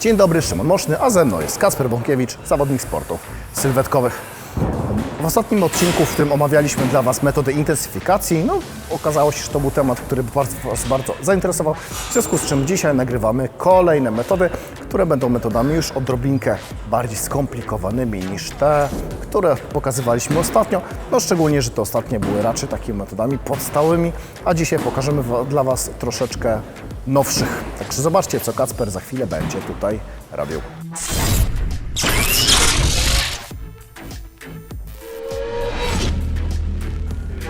Dzień dobry, Szymon Moszny, a ze mną jest Kasper Bąkiewicz, zawodnik sportów sylwetkowych. W ostatnim odcinku, w którym omawialiśmy dla Was metodę intensyfikacji, no okazało się, że to był temat, który Was bardzo zainteresował, w związku z czym dzisiaj nagrywamy kolejne metody, które będą metodami już odrobinkę bardziej skomplikowanymi niż te, które pokazywaliśmy ostatnio, no szczególnie, że te ostatnie były raczej takimi metodami podstawowymi, a dzisiaj pokażemy dla Was troszeczkę nowszych. Także zobaczcie, co Kacper za chwilę będzie tutaj robił.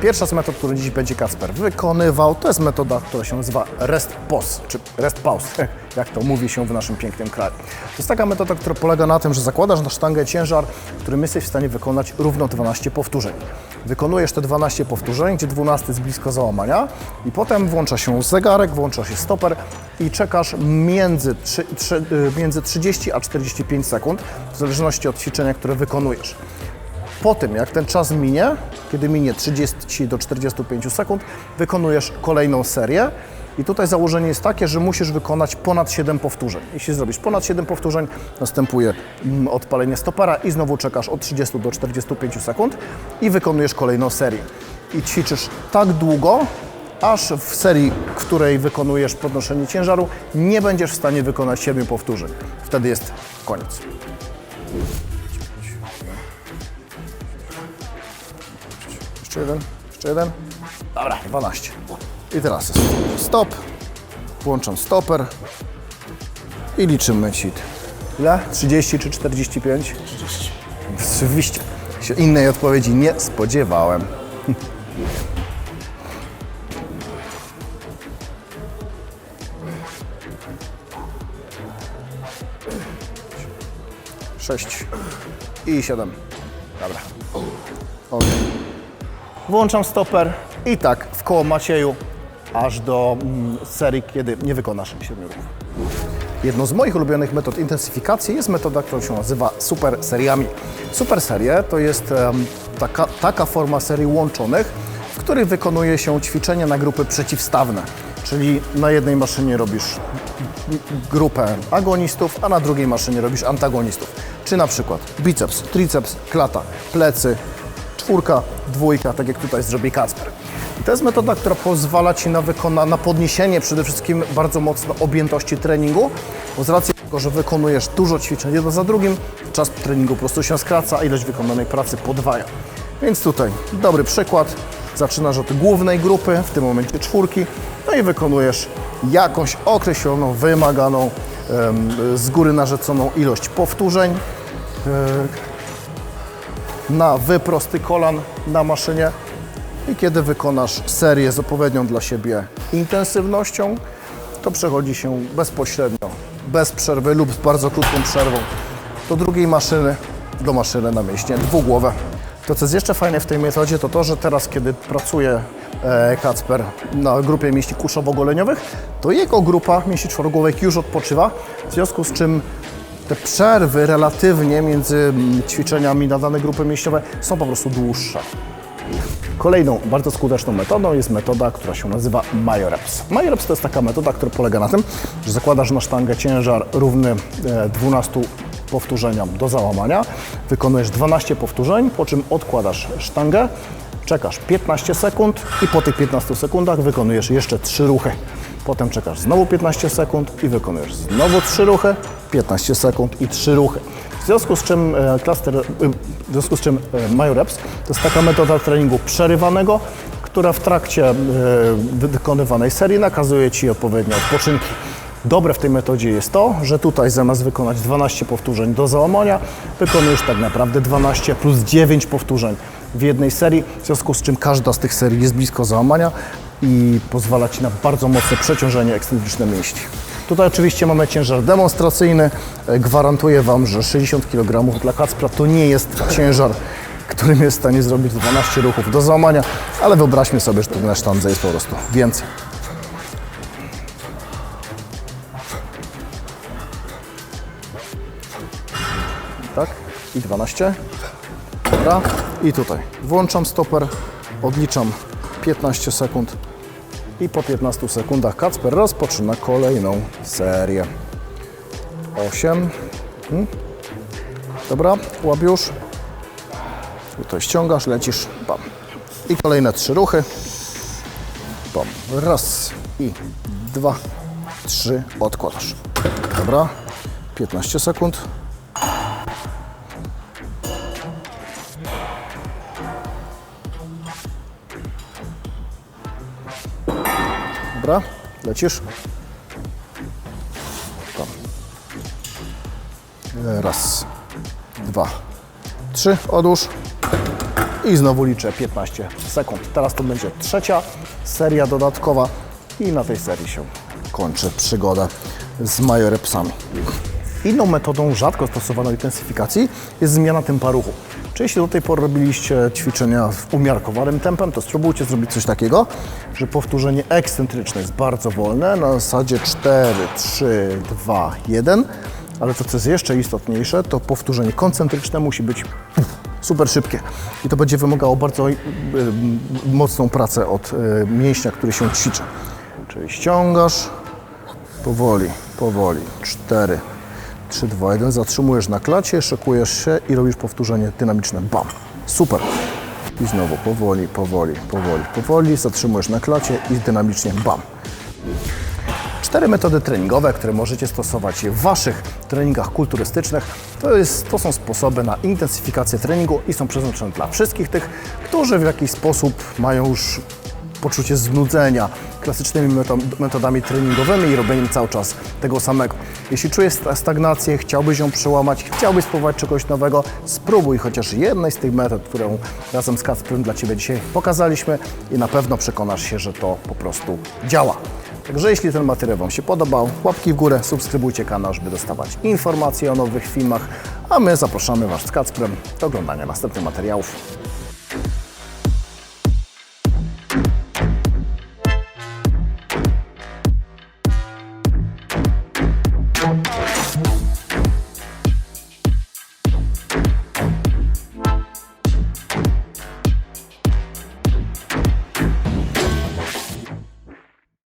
Pierwsza z metod, którą dziś będzie Kacper wykonywał, to jest metoda, która się nazywa rest pause, czy rest pause, jak to mówi się w naszym pięknym kraju. To jest taka metoda, która polega na tym, że zakładasz na sztangę ciężar, którym jesteś w stanie wykonać równo 12 powtórzeń. Wykonujesz te 12 powtórzeń, gdzie 12 jest blisko załamania i potem włącza się zegarek, włącza się stoper i czekasz między, trzy, trzy, y, między 30 a 45 sekund, w zależności od ćwiczenia, które wykonujesz. Po tym, jak ten czas minie, kiedy minie 30 do 45 sekund, wykonujesz kolejną serię. I tutaj założenie jest takie, że musisz wykonać ponad 7 powtórzeń. Jeśli zrobisz ponad 7 powtórzeń, następuje mm, odpalenie stopera i znowu czekasz od 30 do 45 sekund i wykonujesz kolejną serię. I ćwiczysz tak długo, aż w serii, w której wykonujesz podnoszenie ciężaru, nie będziesz w stanie wykonać 7 powtórzeń. Wtedy jest koniec. Jeszcze jeden, jeszcze jeden. Dobra, 12. I teraz jest stop. Włączam stoper. I liczymy ci. Ile? 30 czy 45? 30. Oczywiście. Się innej odpowiedzi nie spodziewałem. Sześć i siedem. Włączam stoper i tak w koło Macieju aż do mm, serii, kiedy nie wykonasz 7 ruchów. Jedną z moich ulubionych metod intensyfikacji jest metoda, która się nazywa super seriami. Super serie to jest taka, taka forma serii łączonych, w których wykonuje się ćwiczenia na grupy przeciwstawne. Czyli na jednej maszynie robisz grupę agonistów, a na drugiej maszynie robisz antagonistów. Czy na przykład biceps, triceps, klata, plecy, czwórka, dwójka, tak jak tutaj zrobi Kacper. I to jest metoda, która pozwala Ci na, wykona- na podniesienie przede wszystkim bardzo mocno objętości treningu, bo z racji tego, że wykonujesz dużo ćwiczeń jedno za drugim, czas treningu po prostu się skraca, a ilość wykonanej pracy podwaja. Więc tutaj dobry przykład. Zaczynasz od głównej grupy, w tym momencie czwórki, no i wykonujesz jakąś określoną, wymaganą, z góry narzeconą ilość powtórzeń na wyprosty kolan na maszynie i kiedy wykonasz serię z odpowiednią dla siebie intensywnością, to przechodzi się bezpośrednio, bez przerwy lub z bardzo krótką przerwą do drugiej maszyny, do maszyny na mięśnie dwugłowe. To, co jest jeszcze fajne w tej metodzie, to to, że teraz, kiedy pracuje e, Kacper na grupie mięśni kuszowo-goleniowych, to jego grupa mięśni czworogłowych już odpoczywa, w związku z czym te przerwy relatywnie między mm, ćwiczeniami na dane grupy mięśniowe są po prostu dłuższe. Kolejną bardzo skuteczną metodą jest metoda, która się nazywa Majoreps. Majoreps to jest taka metoda, która polega na tym, że zakładasz na sztangę ciężar równy e, 12 powtórzeniom do załamania, wykonujesz 12 powtórzeń, po czym odkładasz sztangę, czekasz 15 sekund i po tych 15 sekundach wykonujesz jeszcze 3 ruchy. Potem czekasz znowu 15 sekund i wykonujesz znowu 3 ruchy, 15 sekund i 3 ruchy. W związku z czym e, cluster, e, w związku z czym e, Majoreps to jest taka metoda treningu przerywanego, która w trakcie wykonywanej serii nakazuje Ci odpowiednie odpoczynki. Dobre w tej metodzie jest to, że tutaj zamiast wykonać 12 powtórzeń do załamania, wykonujesz tak naprawdę 12 plus 9 powtórzeń w jednej serii, w związku z czym każda z tych serii jest blisko załamania i pozwala Ci na bardzo mocne przeciążenie ekstentryczne mięśni. Tutaj oczywiście mamy ciężar demonstracyjny. E, Gwarantuję Wam, że 60 kg dla Kacpra to nie jest ciężar, którym jest w stanie zrobić 12 ruchów do załamania, ale wyobraźmy sobie, że tu na sztandze jest po prostu więcej. Tak? I 12. Dobra. I tutaj włączam stoper, odliczam 15 sekund i po 15 sekundach Kacper rozpoczyna kolejną serię. 8. Mhm. Dobra, łap już. Tutaj ściągasz, lecisz, bam. I kolejne trzy ruchy. Bam. Raz i dwa, trzy, odkładasz. Dobra, 15 sekund. Dobra, lecisz. Tam. Raz, dwa, trzy, odłóż. I znowu liczę 15 sekund. Teraz to będzie trzecia seria dodatkowa i na tej serii się kończy przygoda z majorepsami. Inną metodą rzadko stosowaną intensyfikacji jest zmiana tempa ruchu. Czy jeśli do tej pory robiliście ćwiczenia w umiarkowanym tempem, to spróbujcie zrobić coś takiego, że powtórzenie ekscentryczne jest bardzo wolne, na zasadzie 4, 3, 2, 1, ale to, co jest jeszcze istotniejsze, to powtórzenie koncentryczne musi być super szybkie. I to będzie wymagało bardzo y, mocną pracę od y, mięśnia, który się ćwiczy. Czyli ściągasz, powoli, powoli, 4, 3, 2, 1, zatrzymujesz na klacie, szykujesz się i robisz powtórzenie dynamiczne. Bam! Super! I znowu powoli, powoli, powoli, powoli, zatrzymujesz na klacie i dynamicznie bam! Cztery metody treningowe, które możecie stosować w Waszych treningach kulturystycznych, to, jest, to są sposoby na intensyfikację treningu i są przeznaczone dla wszystkich tych, którzy w jakiś sposób mają już poczucie znudzenia klasycznymi meto- metodami treningowymi i robieniem cały czas tego samego. Jeśli czujesz sta- stagnację, chciałbyś ją przełamać, chciałbyś spróbować czegoś nowego, spróbuj chociaż jednej z tych metod, którą razem z Kacprem dla Ciebie dzisiaj pokazaliśmy i na pewno przekonasz się, że to po prostu działa. Także jeśli ten materiał Wam się podobał, łapki w górę, subskrybujcie kanał, żeby dostawać informacje o nowych filmach, a my zapraszamy Was z Kacprem do oglądania następnych materiałów.